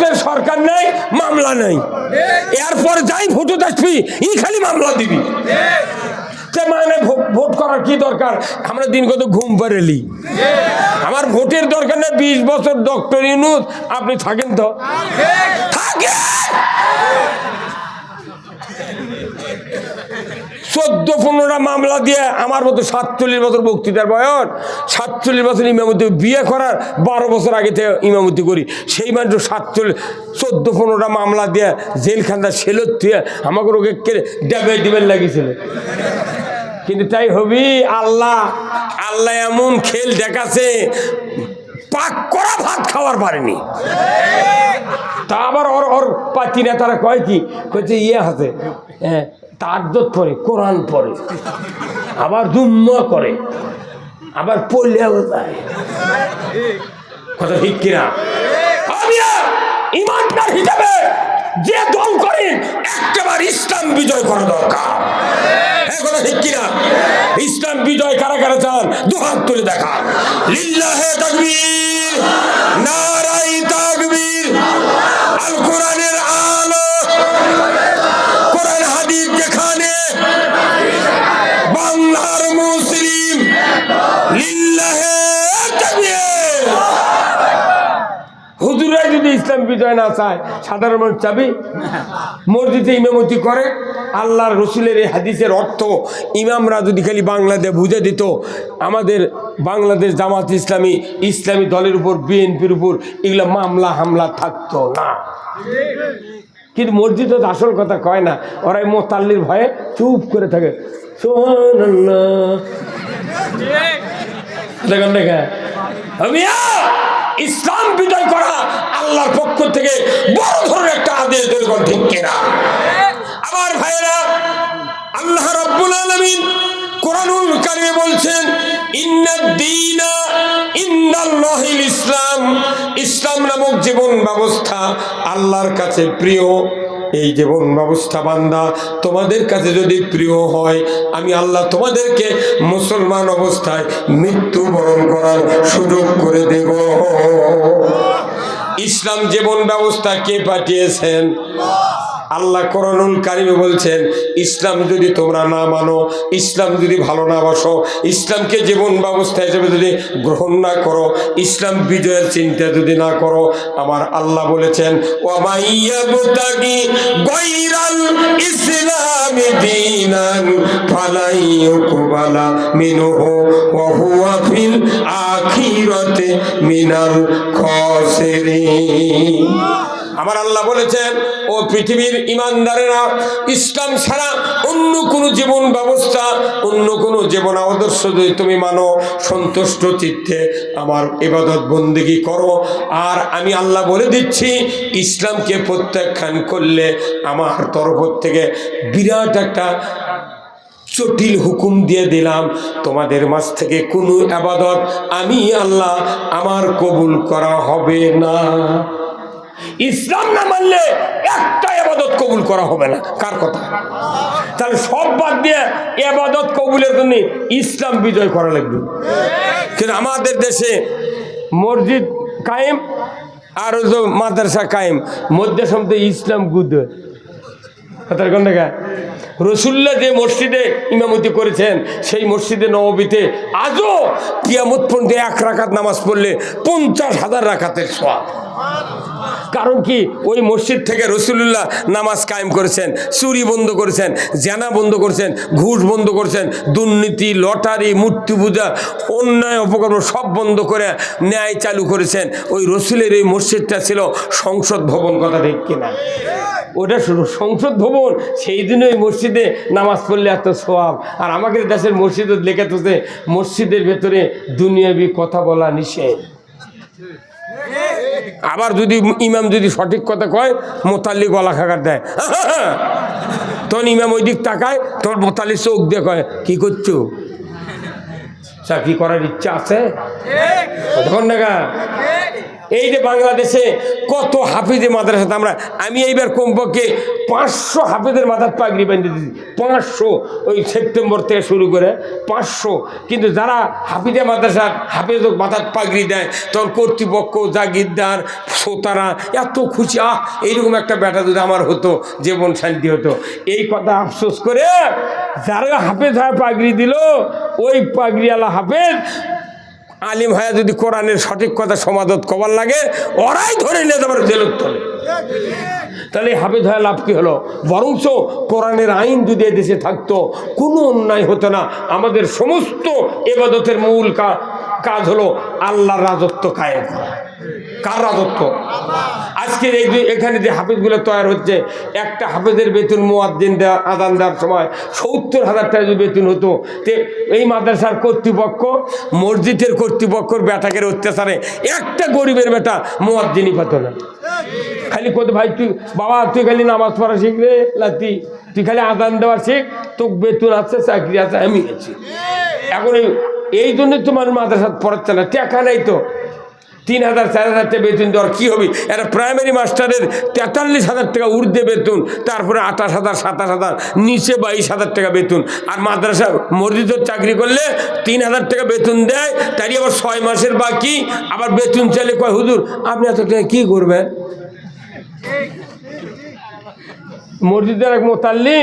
ভোটের সরকার নেই, মামলা নেই। এরপর যাই ভোটে দেখবি, ই খালি মামলা দিবি। মানে ভোট করার কি দরকার? আমরা দিন কত ঘুম পারেলি আমার ভোটের দরকার নেই, বিশ বছর ডক্টর ইউনুস, আপনি থাকেন তো? থাকে চোদ্দ পনেরোটা মামলা দিয়ে আমার মতো সাতচল্লিশ বছর বক্তৃতার বয়স, সাতচল্লিশ বছর ইমামতি বিয়ে করার বারো বছর আগে থেকে ইমামতি করি। সেই মানুষ সাতচল্লিশ চোদ্দ পনেরোটা মামলা দিয়ে জেলখানটা সেলত দিয়ে আমাকে ওকে ডেবে দিবেন লাগিয়েছিল। কিন্তু তাই হবি, আল্লাহ আল্লাহ এমন খেল দেখাছে, পাক করা ভাত খাওয়ার পারেনি। তা আবার ওর ওর পাতিরা তারা কয় কি? কয়েছে ইয়ে আছে হ্যাঁ তাজ্জত পড়ে কোরআন পড়ে, আবার দুম্ম করে, আবার পড়লেও যায়। কথা ঠিক কিনা? ইমানদার হিসাবে যে দল করেন একেবারে ইসলাম বিজয় করা দরকার। হ্যাঁ ইসলাম বিজয় কারা কারা চান? দু হাত তুলে দেখা লিল্লাহে তাকবীর নারাই তাকবীর। বিজয় না চায়, সাধারণ মানুষ চাবি? মসজিদে ইমামতি করে, আল্লাহর রসুলের এই হাদিসের অর্থ, ইমামরা যদি খালি বাংলাদেশ বুঝে দিত, আমাদের বাংলাদেশ জামাত ইসলামী ইসলামী দলের উপর, বিএনপির উপর এগুলো মামলা হামলা থাকতো না। কিন্তু মসজিদে তো আসল কথা কয় না, ওরাই মোতাল্লির ভয়ে চুপ করে থাকে। সুবহানাল্লাহ। দেখেন আমিয়া ইসলাম বিদায় করা আল্লাহর পক্ষ থেকে বড় ধরনের একটা আদেশ দীর্ঘন ঠিক কিনা? আমার ভাইয়েরা, আল্লাহ রব্বুল আলমিন কোরআনুল কারিমে বলছেন ইসলাম। ইসলাম নামক জীবন ব্যবস্থা আল্লাহর কাছে প্রিয়। এই জীবন ব্যবস্থা বান্দা, তোমাদের কাছে যদি প্রিয় হয়, আমি আল্লাহ তোমাদেরকে মুসলমান অবস্থায় মৃত্যুবরণ করার সুযোগ করে দেব। ইসলাম জীবন ব্যবস্থা কে পাঠিয়েছেন? আল্লাহ করণুল কারিমে বলছেন, ইসলাম যদি তোমরা না মানো, ইসলাম যদি ভালো না বাসো, ইসলামকে জীবন ব্যবস্থা হিসেবে যদি গ্রহণ না করো, ইসলাম বিজয়ের চিন্তা যদি না করো, আমার আল্লাহ বলেছেন ইসলামি মিনাল খাসিরিন। আমার আল্লাহ বলেছেন, ও পৃথিবীর ইমানদারেরা, ইসলাম ছাড়া অন্য কোনো জীবন ব্যবস্থা, অন্য কোনো জীবন আদর্শ যদি তুমি মানো, সন্তুষ্ট চিত্তে আমার ইবাদত বন্দিগি করো। আর আমি আল্লাহ বলে দিচ্ছি, ইসলামকে প্রত্যাখ্যান করলে আমার তরফ থেকে বিরাট একটা জটিল হুকুম দিয়ে দিলাম। তোমাদের মাঝ থেকে কোনো আবাদত আমি আল্লাহ আমার কবুল করা হবে না। ইসলাম না মানলে একটা এবাদত কবুল করা হবে না। কার কথা? তাহলে সব বাদ দিয়ে এবাদত কবুলের জন্য ইসলাম বিজয় করা লাগবে। কিন্তু আমাদের দেশে মসজিদ কায়েম আর ওই যে মাদ্রাসা কায়েম, মধ্যে সম্পদে ইসলাম গুদ। রসুল্লাহ যে মসজিদে ইমামতি করেছেন, সেই মসজিদে নবীতে আজও কিয়ামত পর্যন্ত এক রাকাত নামাজ পড়লে পঞ্চাশ হাজার রাখাতের সব কারণ কি? ওই মসজিদ থেকে রসুল্লাহ নামাজ কায়েম করেছেন, চুরি বন্ধ করেছেন, জানা বন্ধ করেছেন, ঘুষ বন্ধ করেছেন, দুর্নীতি, লটারি, মূর্তি পূজা, অন্যায় অপকর্ম সব বন্ধ করে ন্যায় চালু করেছেন। ওই রসুলের এই মসজিদটা ছিল সংসদ ভবন, কথা ঠিক কিনা? ওটা শুধু সংসদ ভবন, সেই দিনে ওই মসজিদে নামাজ পড়লে এত সোয়াব আর আমাদের দেশের মসজিদে লেখা তোতে মসজিদের ভেতরে দুনিয়াবি কথা বলা নিষেধ। আবার যদি ইমাম যদি সঠিক কথা কয় মোতাল্লি গলা খাগার দেয়। তখন ইমাম ওই দিক তাকায় তোর মোতাল্লি চোখ দিয়ে কয় কি করছ? চাকরি করার ইচ্ছা আছে? তখন দেখা? এই যে বাংলাদেশে কত হাফিজে মাদ্রাসাতে আমরা আমি এইবার কমপক্ষে পাঁচশো হাফিজের মাথার পাগড়ি বেঁধে দিয়েছি। পাঁচশো, ওই সেপ্টেম্বর থেকে শুরু করে পাঁচশো। কিন্তু যারা হাফিজে মাদ্রাসার হাফিজ মাথার পাগড়ি দেয়, তখন কর্তৃপক্ষ, জাগিরদার, শ্রোতারা এত খুশি, আহ, এইরকম একটা ব্যাটা যদি আমার হতো, জীবন শান্তি হতো। এই কথা আফসোস করে যারা হাফেজ হয় পাগড়ি দিল, ওই পাগড়িওয়ালা হাফেজ আলিম হয়ে যদি কোরআনের সঠিক কথা সমাদত কবার লাগে, ওরাই ধরে নিয়ে তোমার তলে তাহলে হাফিজ হয়ে লাভ কি হলো? বরঞ্চ কোরআনের আইন যদি দেশে থাকতো, কোনো অন্যায় হতো না। আমাদের সমস্ত এবাদতের মূল কাজ হলো আল্লাহর রাজত্ব কায়েম করা। কার রাজত্ব আজকের এই এখানে যে হাফেজগুলো তৈরি হচ্ছে, একটা হাফেজের বেতন মোয়াদ্দিন দেওয়া আদান দেওয়ার সময় সত্তর হাজার টাকা যদি বেতন হতো, তে এই মাদ্রাসার কর্তৃপক্ষ, মসজিদের কর্তৃপক্ষর বেটাকের অত্যাচারে একটা গরিবের বেটা মোয়াদ্দিনই পেত না। খালি কত, ভাই, তুই বাবা, তুই খালি নামাজ পড়া শিখ রে, লাতি। তুই খালি আদান দেওয়া শিখ তো বেতন আছে, চাকরি আছে, আমি আছি এখন এই এই জন্য তোমার মাদ্রাসা পড়াচ্ছে না, টাকা নাই তো। তিন হাজার চার হাজার টাকা বেতন দেওয়ার কী হবে? একটা প্রাইমারি মাস্টারের তেতাল্লিশ হাজার টাকা ঊর্ধ্বে বেতন, তারপরে আঠাশ হাজার সাতাশ হাজার নিচে বাইশ হাজার টাকা বেতন। আর মাদ্রাসা মসজিদের চাকরি করলে তিন হাজার টাকা বেতন দেয়, তারই আবার ছয় মাসের বাকি, আবার বেতন চাইলে কয়, হুজুর, আপনি এত টাকা কী করবেন? মসজিদের এক মোতাল্লি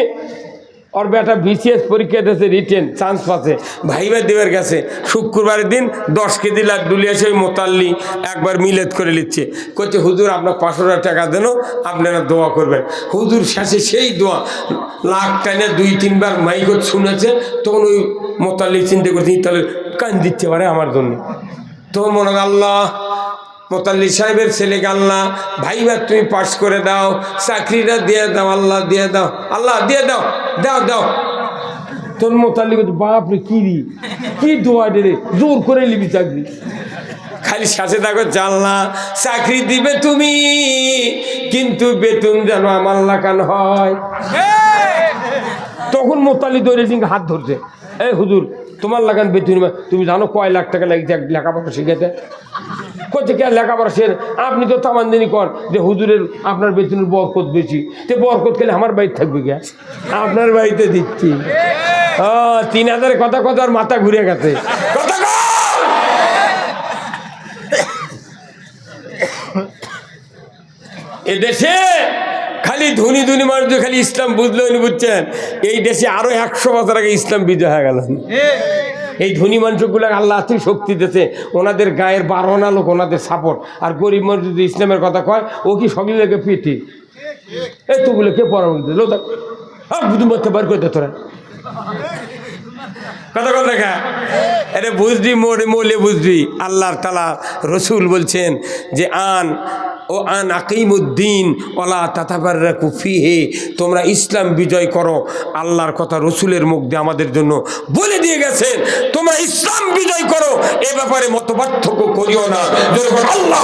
ওর বেটা বিসিএস পরীক্ষা দিয়েছে রিটেন চান্স পাচ্ছে। ভাইবা দেবের কাছে, শুক্রবারের দিন দশ কেজি লাড্ডু এসে ওই মোতাল্লি, একবার মিলেত করে নিচ্ছে। করছে হুজুর, আপনার পাঁচশো টাকা দেন, আপনারা দোয়া করবেন। হুজুর শেষে সেই দোয়া, লাখ টাইনে দুই, তিনবার মাইকত শুনেছে, তখন ওই মোতাল্লি চিন্তা করছে তাহলে কান দিচ্ছে পারে আমার জন্য। তখন মনে আল্লাহ মোতাল্লি সাহেবের ছেলেকে আল্লাহ ভাই ভাই তুমি পাস করে দাও চাকরিটা দিয়ে দাও আল্লাহ দিয়ে দাও আল্লাহ দিয়ে দাও দাও দাও। তোর মোতাল্লি বাপ রে কি রি? কি দোয়া রে জোর করে নিবি চাকরি। খালি সাথে থাকো জানলা চাকরি দিবে তুমি কিন্তু বেতন যেন আমার লাগান হয়। তখন মোতালি দৌড়ে হাত ধরছে এই হুজুর তোমার লাগান বেতন তুমি জানো কয় লাখ টাকা লাগছে লেখাপড়া শিখেতে কোথা কে লেখাপড়া শের আপনি তো তামানদিনী কর যে হুজুরের আপনার বেতনের বরকত বেশি। তে বরকত খেলে আমার বাড়িতে থাকবে কে? আপনার বাড়িতে দিচ্ছি। ও, তিন হাজারের কথা কথা আর মাথা ঘুরে গেছে! এদেশে খালি ধনী ধনী মানুষ খালি ইসলাম বুঝলো বুঝছেন, এই দেশে আরও একশো বছর আগে ইসলাম বিজয় হয়ে গেল। এই ধনী মানুষগুলো আল্লাহ এতই শক্তি দিতেছে ওনাদের গায়ের বারোনা লোক, ওনাদের সাপোর্ট আর গরিব মানুষ যদি ইসলামের কথা কয়, ও কি সবই সকলেকে পেটি এই তোগুলো কে পরামর্শ বার করে দে তোরা। কথা কথা বুঝবি, মোরে মোলে বুঝবি। আল্লাহর তালা রসুল বলছেন যে, আন ও আন আকিমুদ্দিন ওলা তাতাবার কুফি হে তোমরা ইসলাম বিজয় করো। আল্লাহর কথা রসুলের মুখ দিয়ে আমাদের জন্য বলে দিয়ে গেছেন, তোমরা ইসলাম বিজয় করো। এ ব্যাপারে মত পার্থক্য করিও না। আল্লাহ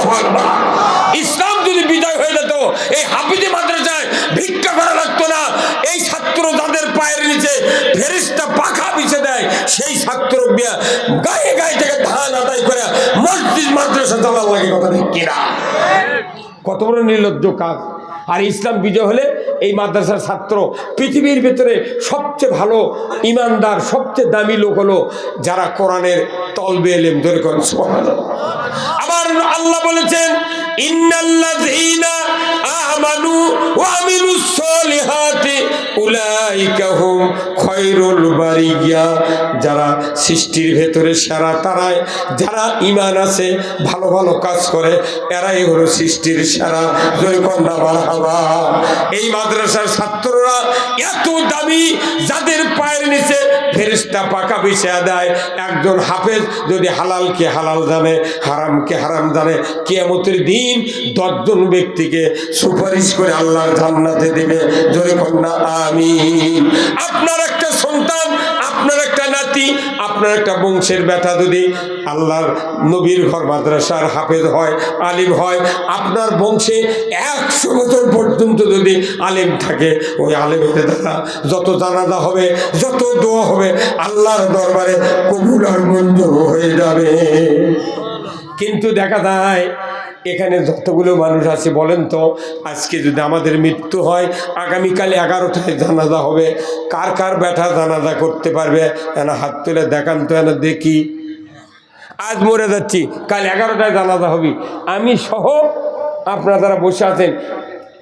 ইসলাম যদি বিজয় হয়ে যেত, এই হাফিজে মাদ্রাসায় ভিক্ষা করা লাগতো না। এই ছাত্র যাদের পায়ের নিচে ফেরিস্তা পাখা বিছে দেয়, সেই ছাত্র গায়ে গায়ে থেকে ধান আদায় করে মসজিদ মাদ্রাসা চালার লাগে কথা ঠিক কিনা কত বড় নির্লজ্জ কাজ আর ইসলাম বিজয় হলে এই মাদ্রাসার ছাত্র পৃথিবীর ভিতরে সবচেয়ে ভালো ইমানদার, সবচেয়ে দামি লোক হলো যারা কোরআনের তলবে এলেম ধরে করেন। আবার আল্লাহ বলেছেন আমিলুস যারা সৃষ্টির ভেতরে সেরা তারায় যারা ইমান আছে, ভালো ভালো কাজ করে, এরাই হলো সৃষ্টির সেরা। জয়কন্যা বাড়াবা এই মাদ্রাসার ছাত্ররা এত দামি যাদের পায়ের নিচে ফেরিস্তা পাকা বিছিয়ে দেয়, একজন হাফেজ যদি হালালকে হালাল জানে, হারামকে হারাম জানে, কেয়ামতের দিন দশজন ব্যক্তিকে সুপারিশ করে আল্লাহর জান্নাতে দেবে। যদি কন্যা আমি আপনার একটা সন্তান আপনার একটা নাতি, আপনার একটা বংশের ব্যথা যদি আল্লাহর নবীর ঘর মাদ্রাসার হাফেজ হয়, আলিম হয়, আপনার বংশে একশো বছর পর্যন্ত যদি আলেম থাকে, ওই আলেমের দ্বারা যত জানাজা হবে, যত দোয়া হবে, আল্লাহর দরবারে কবুল আর হয়ে যাবে। কিন্তু দেখা যায় এখানে যতগুলো মানুষ আছে বলেন তো, আজকে যদি আমাদের মৃত্যু হয়, আগামীকাল এগারোটায় জানাজা হবে। কার কার ব্যথা জানাজা করতে পারবে? এনা হাত তুলে দেখান তো, এনা দেখি। আজ মরে যাচ্ছি, কাল এগারোটায় জানাজা হবি। আমি সহ আপনারা যারা বসে আছেন,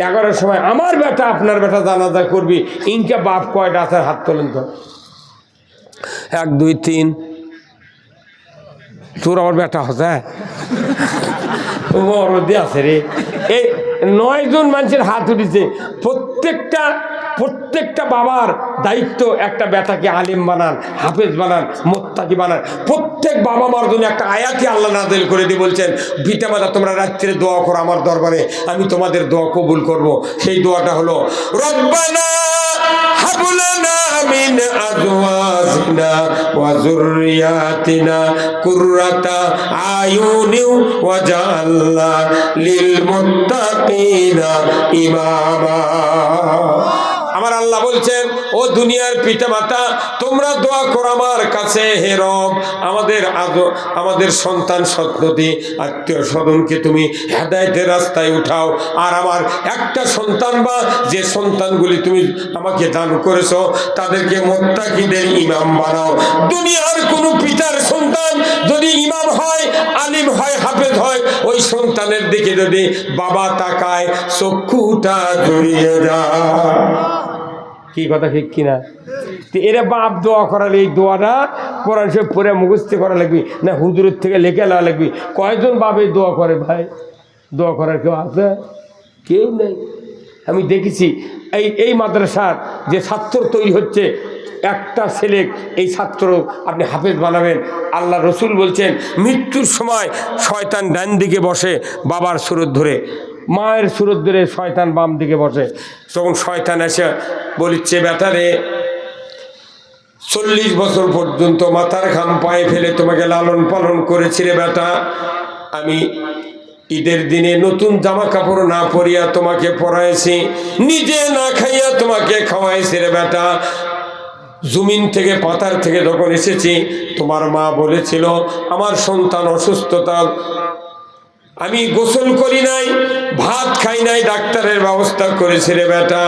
এগারোটার সময় আমার বেটা আপনার বেটা জানাজা করবি। ইনকে বাপ কয়টা আছে হাত তোলেন তো। এক, দুই, তিন। তোর আমার বেটা হচ্ছে বড় দিয়ে আছে রে। এই নয় জন মানুষের হাত উঠেছে প্রত্যেকটা প্রত্যেকটা বাবার দায়িত্ব একটা বেটাকে আলিম বানান, হাফেজ বানান, মোত্তাকি বানান। প্রত্যেক বাবা মার জন্য একটা আয়াতি আল্লাহ নাদেল করে দিয়ে বলছেন ভিটা মাতা, তোমরা রাত্রে দোয়া করো আমার দরবারে, আমি তোমাদের দোয়া কবুল করব। সেই দোয়াটা হলো, রব্বানা هب لنا من أزواجنا وذرياتنا قرة عيون وجعلنا للمتقين إماما. আমার আল্লাহ বলছেন, ও দুনিয়ার পিতা মাতা তোমরা দোয়া করো আমার কাছে, হে রব, আমাদের আমাদের সন্তান সন্ততি, আত্মীয় স্বজনকে তুমি হেদায়তের রাস্তায় উঠাও। আর আমার একটা সন্তান বা যে সন্তানগুলি তুমি আমাকে দান করেছ, তাদেরকে মোত্তাকিদের ইমাম বানাও। দুনিয়ার কোনো পিতার সন্তান যদি ইমাম হয় আলিম হয় হাফেজ হয় ওই সন্তানের দিকে যদি বাবা তাকায় চক্ষুটা জড়িয়ে যায় কি কথা ঠিক কিনা? তো এরা বাপ দোয়া করালে এই দোয়াটা কোরআন সব পরে মুখস্থ করা লাগবে, না হুজুরের থেকে লেখে নেওয়া লাগবে। কয়জন বাপ এই দোয়া করে ভাই? দোয়া করার কেউ আছে? কেউ নেই। আমি দেখেছি এই এই মাদ্রাসার যে ছাত্র তৈরি হচ্ছে, একটা ছেলে এই ছাত্র আপনি হাফেজ বানাবেন। আল্লাহ রসুল বলছেন, মৃত্যুর সময় শয়তান ডান দিকে বসে বাবার সুরত ধরে, মায়ের সুরত ধরে শয়তান বাম দিকে বসে। তখন শয়তান এসে বলিচ্ছে বেটারে চল্লিশ বছর পর্যন্ত মাথার ঘাম পায়ে ফেলে তোমাকে লালন পালন করেছি রে বেটা আমি ঈদের দিনে নতুন জামা কাপড় না পরিয়া তোমাকে পরাইছি, নিজে না খাইয়া তোমাকে খাওয়াইছি রে বেটা। জমিন থেকে পাতার থেকে যখন এসেছি, তোমার মা বলেছিল, আমার সন্তান অসুস্থতা, আমি গোসল করি নাই, ভাত খাই নাই, ডাক্তারের ব্যবস্থা করেছে রে বেটা।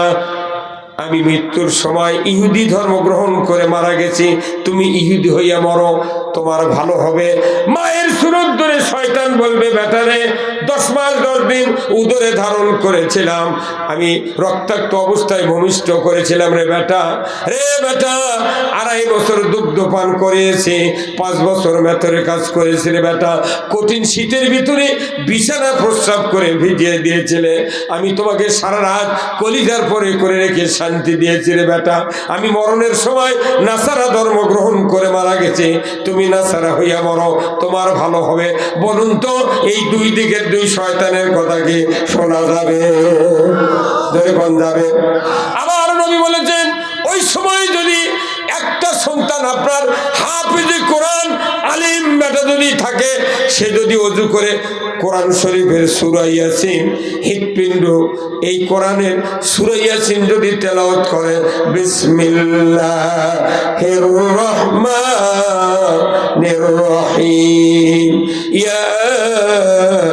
আমি মৃত্যুর সময় ইহুদি ধর্ম গ্রহণ করে মারা গেছি, তুমি ইহুদি হইয়া মরো তোমার ভালো হবে। মায়ের সুরত ধরে শয়তান বলবে, বেটারে, দশ মাস দশ দিন উদরে ধারণ করেছিলাম। আমি রক্তাক্ত অবস্থায় ভূমিষ্ঠ করেছিলাম রে বেটা। রে বেটা, আড়াই বছর দুগ্ধ পান করেছি পাঁচ বছর মেথরে কাজ করেছি রে বেটা। কঠিন শীতের ভিতরে বিছানা প্রস্রাব করে ভিজিয়ে দিয়েছিলে। আমি তোমাকে সারা রাত কলিজার পরে করে রেখে শান্তি দিয়েছি রে বেটা। আমি মরণের সময় নাসারা ধর্ম গ্রহণ করে মারা গেছে। তুমি নাসারা হইয়া বড় তোমার ভালো হবে। বলুন তো, এই দুই দিকের দুই শয়তানের কথা কি শোনা যাবে? যাবে। আবার নবী বলেছেন, ওই সময় যদি সন্তান আপনার হাফিজে কোরআন আলিম বেটা যদি থাকে, সে যদি অজু করে কোরআন শরীফের সুরাইয়াসিন হৃৎপিণ্ড, এই কোরআনের সুরাইয়াসিন যদি তেলাওয়াত করে, বিসমিল্লাহির রহমানির রহিম, ইয়াসিন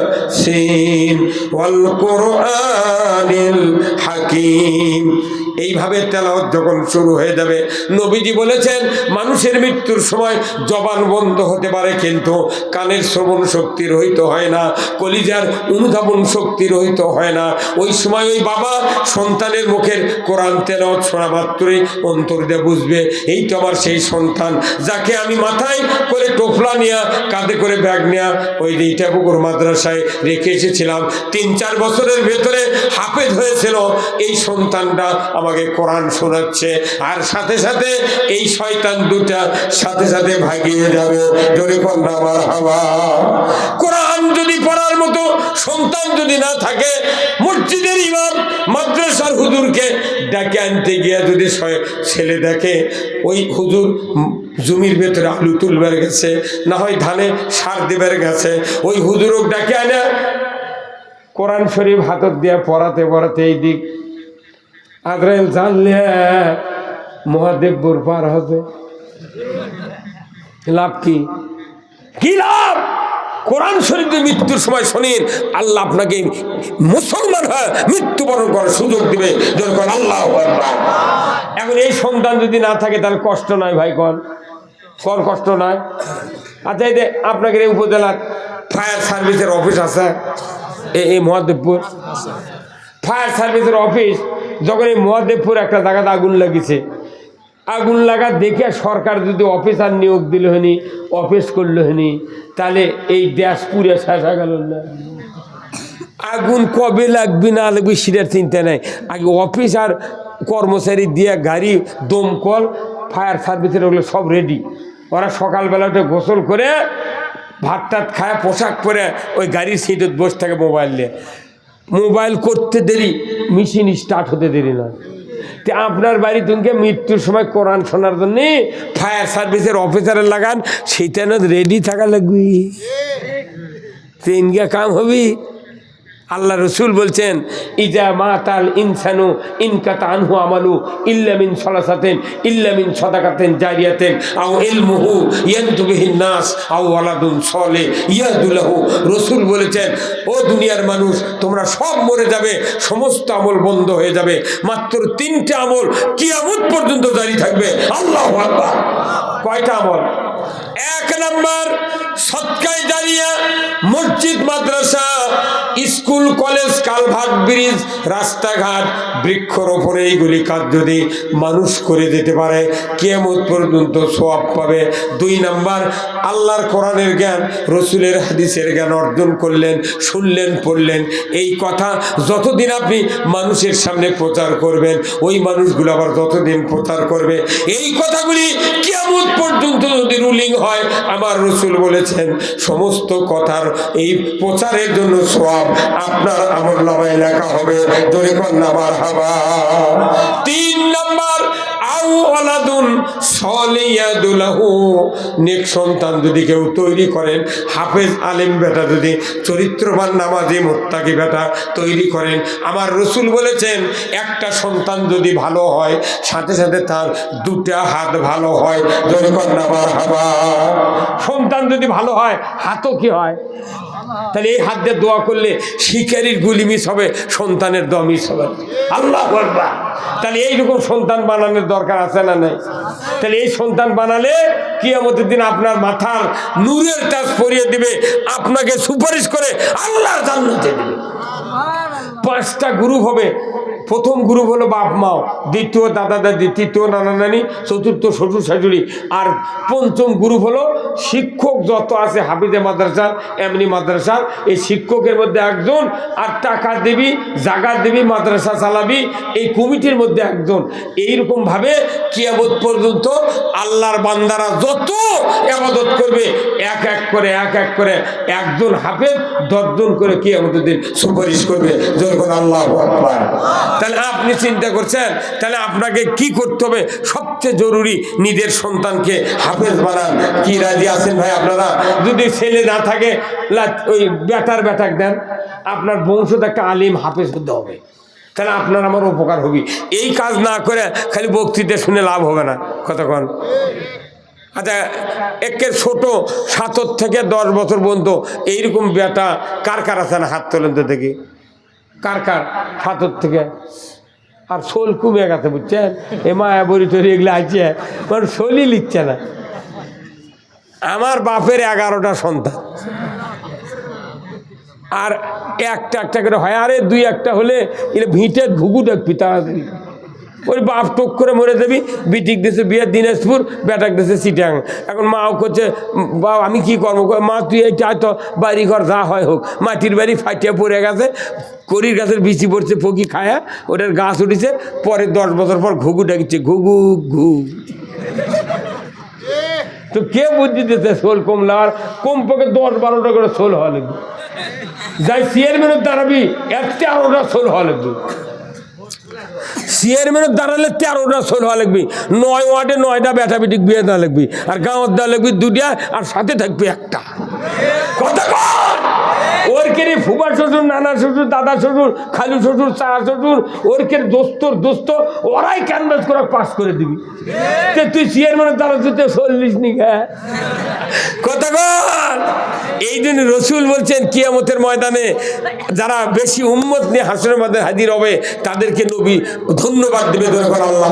ওয়াল কোরআনিল হাকিম এইভাবে তেলাওয়াত যখন শুরু হয়ে যাবে, নবীজি বলেছেন, মানুষের মৃত্যুর সময় জবান বন্ধ হতে পারে কিন্তু কানের শ্রবণ শক্তি রহিত হয় না, কলিজার অনুধাবন শক্তি রহিত হয় না। ওই সময় ওই বাবা সন্তানের মুখের কোরআন তেলাওয়াত শোনা মাত্রই অন্তর দিয়ে বুঝবে, এই তো আমার সেই সন্তান, যাকে আমি মাথায় করে টোফলা নিয়া, কাঁধে করে ব্যাগ নেয়া ওই ইটাপুকুর মাদ্রাসায় রেখে এসেছিলাম। তিন চার বছরের ভেতরে হাফেজ হয়েছিল এই সন্তানটা আমাকে কোরআন শোনাচ্ছে। আর সাথে সাথে এই শয়তান দুটা সাথে সাথে ভাগিয়ে যাবে। আমার হাওয়া কোরআন যদি পড়ার মতো সন্তান যদি না থাকে, মসজিদের ইমাম, মাদ্রাসার হুজুরকে ডেকে আনতে গিয়ে যদি ছেলে দেখে, ওই হুজুর জমির ভেতরে আলু তুলবার গেছে, না হয় ধানে সার দেবার গেছে, ওই হুজুরক ডাকে আনে। কোরআন শরীফ হাতত দিয়া পড়াতে পড়াতে এই দিক আদ্রাইল জানলে মহাদেবপুর পার হবে লাভ কি? কি লাভ? কোরআন শরীফ মৃত্যুর সময় শোনেন আল্লাহ আপনাকে মুসলমান হয়ে মৃত্যুবরণ করার সুযোগ দিবে যখন আল্লাহ এখন এই সন্তান যদি না থাকে, তাহলে কষ্ট নয় ভাই, কন। কন কষ্ট নয়। আচ্ছা এই যে আপনাকে এই উপজেলার ফায়ার সার্ভিসের অফিস আছে এই মহাদেবপুর। ফায়ার সার্ভিসের অফিস যখন এই মহাদেবপুর একটা জায়গাতে আগুন লাগিছে, আগুন লাগা দেখে সরকার যদি অফিসার নিয়োগ দিল হনি, অফিস করল হনি, তাহলে এই দেশ পুরে হয়ে গেল না। আগুন কবে লাগবে না লাগবে সেটার চিন্তা নাই। আগে অফিস আর কর্মচারী দিয়ে গাড়ি দমকল ফায়ার সার্ভিসের ওগুলো সব রেডি ওরা সকালবেলা উঠে গোসল করে ভাত টাত খায়, পোশাক পরে ওই গাড়ির সিটে বসে থাকে মোবাইল নিয়ে। মোবাইল করতে দেরি মেশিন স্টার্ট হতে দেরি না। তে আপনার বাড়ি তুমি মৃত্যুর সময় কোরআন শোনার জন্য ফায়ার সার্ভিসের অফিসারে লাগান সেইটা না রেডি থাকা লাগবে। তিনগা কাম হবি? আল্লাহ রসুল বলছেন, ইজা মা তাল ইনসানু ইনকাতা আনহু আমালু ইল্লামিন সলাসাতেন ইল্লামিন সদাকাতেন জারিয়াতেন আও ইলমুহু ইয়ান্তুবিহিন নাস আও ওয়ালাদুন সলে ইয়াদুলাহু। রসুল বলেছেন, ও দুনিয়ার মানুষ, তোমরা সব মরে যাবে, সমস্ত আমল বন্ধ হয়ে যাবে, মাত্র তিনটে আমল কিয়ামত পর্যন্ত জারি থাকবে। আল্লাহ আকবার। কয়টা আমল? এক নম্বর, সৎকায় দাঁড়িয়ে মসজিদ, মাদ্রাসা স্কুল, কলেজ, কালভার্ট, ব্রিজ, রাস্তাঘাট, বৃক্ষরোপণ, এইগুলি কাজ যদি মানুষ করে দিতে পারে কেমন পর্যন্ত সোয়াব পাবে। দুই নাম্বার, আল্লাহর কোরআনের জ্ঞান, রসুলের হাদিসের জ্ঞান অর্জন করলেন, শুনলেন, পড়লেন। এই কথা যতদিন আপনি মানুষের সামনে প্রচার করবেন, ওই মানুষগুলো আবার যতদিন প্রচার করবে, এই কথাগুলি কেমন পর্যন্ত যদি রুলিং হয়, আমার রসুল বলেছেন, সমস্ত কথার এই প্রচারের জন্য সব আপনার আমার নামায় লেখা হবে। জোরে কন্যা আমার হাবা। তিন নম্বর আউ আলাদুন সলিয়াদুলাহু নেক সন্তান যদি কেউ তৈরি করেন, হাফেজ আলেম বেটা যদি চরিত্রবান বেটা তৈরি করেন, আমার রসুল বলেছেন, একটা সন্তান যদি ভালো হয়, সাথে সাথে তার দুটা হাত ভালো হয়। সন্তান যদি ভালো হয়, হাতও কি হয়? তাহলে এই হাত দিয়ে দোয়া করলে শিকারির গুলি মিস হবে, সন্তানের দম মিস হবে। আল্লাহ। তাহলে এইরকম সন্তান বানানোর দরকার আছে না নেই? তাহলে এই সন্তান বানালে কিয়ামতের দিন আপনার মাথার নূরের তাজ পরিয়ে দিবে, আপনাকে সুপারিশ করে আল্লাহর জান্নাতে দিবে। পাঁচটা গ্রুপ হবে। প্রথম গ্রুপ হলো বাপ মাও দ্বিতীয় দাদা, দাদি। তৃতীয় নানা, নানি। চতুর্থ শ্বশুর, শাশুড়ি। আর পঞ্চম গ্রুপ হলো শিক্ষক যত আছে, হাফিজে মাদ্রাসার, এমনি মাদ্রাসার, এই শিক্ষকের মধ্যে একজন। আর টাকা দেবী, জাগা দেবী, মাদ্রাসা চালাবি, এই কমিটির মধ্যে একজন। এইরকমভাবে কিয়ামত পর্যন্ত আল্লাহর বান্দারা যত আবাদত করবে, এক এক করে, এক এক করে, একজন হাফেজ, দশজন করে কিয়ামতের দিন সুপারিশ করবে। যখন আল্লাহ তাহলে আপনি চিন্তা করছেন, তাহলে আপনাকে কি করতে হবে? সবচেয়ে জরুরি নিজের সন্তানকে হাফেজ বানান। কি, রাজি আছেন ভাই আপনারা? যদি ছেলে না থাকে ওই বেটার বেটাক দেন। আপনার বংশতে একটা আলিম, হাফেজ হতে হবে। তাহলে আপনার আমার উপকার হবে। এই কাজ না করে খালি বক্তৃতা শুনে লাভ হবে না। কতক্ষণ আচ্ছা একের ছোট, সাতর থেকে দশ বছর পর্যন্ত এইরকম বেটা কার কার আছে না হাত তোলেন তো দেখি। কার কার হাতর থেকে? আর শোল কমে গেছে, বুঝছেন? এ মায়া বড়ি টরি এগুলো আছে কারণ শোলই লিখছে না। আমার বাপের এগারোটা সন্তান। আর একটা একটা করে হয়, আরে দুই একটা হলে এটা ভিটের ঘুঘু ডাক তাড়াতাড়ি। ওই বাপ টুক করে মরে যাবি, বিটিক দিছে বিয়ে, দিনাজপুর, বেটাক দিছে সিটাং এখন মাও করছে বা আমি কি করব? মা, তুই এইটা তো বাড়ি ঘর যা হয় হোক। মাটির বাড়ি ফাটিয়ে পড়ে গেছে করির গাছের বিচি পড়ছে ফকি খায়া, ওটার গাছ উঠেছে, পরে দশ বছর পর ঘুঘু ডাকিচ্ছে ঘুঘু, ঘু। তো কে বুদ্ধি দিতে শোল কমলা আর কমপক্ষে দশ বারোটা করে শোল হওয়া লাগবে। যাই চেয়ারম্যানের দাঁড়াবি একটা তেরোটা শোল হওয়া লাগবে। চেয়ারম্যানের দাঁড়ালে তেরোটা শোল হওয়া লাগবে। নয় ওয়ার্ডে নয়টা বেটা বিয়ে দেওয়া লাগবে। আর গাঁওয়ার দেওয়া লাগবে দুটা আর সাথে থাকবে একটা। কথা! ওর কেরে ফুবা শ্বশুর নানা শ্বশুর দাদা শ্বশুর, খালু শ্বশুর চা শ্বশুর, ওর কেরে দোস্তর দোস্ত ওরাই ক্যানভাস করে পাস করে দিবি। তুই চেয়ারম্যানের দ্বারা তুই চল্লিশ নি কন এই জন্য রসুল বলছেন, কিয়ামতের ময়দানে যারা বেশি উম্মত নিয়ে হাসনের মধ্যে হাজির হবে, তাদেরকে নবী ধন্যবাদ দেবে দরকার আল্লাহ